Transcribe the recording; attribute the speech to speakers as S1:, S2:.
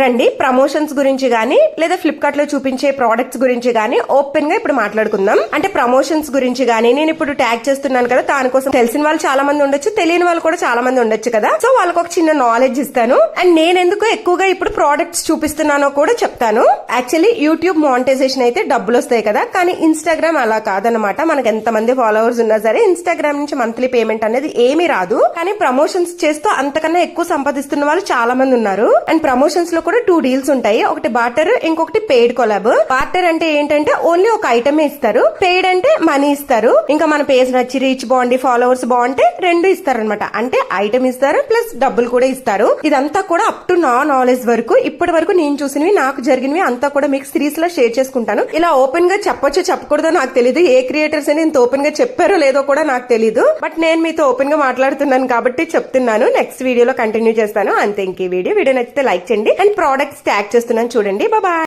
S1: రండి ప్రమోషన్స్ గురించి కానీ లేదా ఫ్లిప్కార్ట్లో చూపించే ప్రోడక్ట్స్ గురించి కానీ ఓపెన్గా ఇప్పుడు మాట్లాడుకుందాం. అంటే ప్రమోషన్స్ గురించి కానీ నేను ఇప్పుడు ట్యాగ్ చేస్తున్నాను కదా దానికోసం తెలిసిన వాళ్ళు చాలా మంది ఉండొచ్చు తెలియని వాళ్ళు కూడా చాలా మంది ఉండొచ్చు కదా. సో వాళ్ళకి ఒక చిన్న నాలెడ్జ్ ఇస్తాను. అండ్ నేను ఎందుకు ఎక్కువగా ఇప్పుడు ప్రోడక్ట్స్ చూపిస్తున్నానో కూడా చెప్తాను. యాక్చువల్లీ యూట్యూబ్ మానిటైజేషన్ అయితే డబ్బులు వస్తాయి కదా కానీ ఇన్స్టాగ్రామ్ అలా కాదనమాట మనకి ఎంత మంది ఫాలోవర్స్ ఉన్నా సరే ఇన్స్టాగ్రామ్ నుంచి మంత్లీ పేమెంట్ అనేది ఏమీ రాదు. కానీ ప్రమోషన్స్ చేస్తూ అంతకన్నా ఎక్కువ సంపాదిస్తున్న వాళ్ళు చాలా మంది ఉన్నారు. అండ్ ప్రమోషన్స్లో కూడా టూ డీల్స్ ఉంటాయి. ఒకటి బాటర్ ఇంకొకటి పెయిడ్ కొలాబ్ బాటర్ అంటే ఏంటంటే ఓన్లీ ఒక ఐటమ్ ఇస్తారు. పెయిడ్ అంటే మనీ ఇస్తారు. ఇంకా మన పేజ్ నచ్చి రీచ్ బాగుండి ఫాలోవర్స్ బాగుంటే రెండు ఇస్తారు అనమాట అంటే ఐటమ్ ఇస్తారు ప్లస్ డబ్బులు కూడా ఇస్తారు. ఇదంతా కూడా అప్ టు నా నాలెడ్జ్ వరకు ఇప్పటి వరకు నేను చూసినవి నాకు జరిగినవి అంతా కూడా మీకు సిరీస్లో షేర్ చేసుకుంటాను. ఇలా ఓపెన్గా చెప్పొచ్చు చెప్పకూడదో నాకు తెలియదు ఏ క్రియేటర్స్ అని ఇంత ఓపెన్గా చెప్పారో లేదో కూడా నాకు తెలియదు బట్ నేను మీతో ఓపెన్గా మాట్లాడుతున్నాను కాబట్టి చెప్తున్నాను. నెక్స్ట్ వీడియోలో కంటిన్యూ చేస్తాను. అంతే ఇంక వీడియో వీడియో నచ్చితే లైక్ చేయండి. అండ్ ప్రోడక్ట్స్ ట్యాగ్ చేస్తున్నాను. చూడండి. బాయ్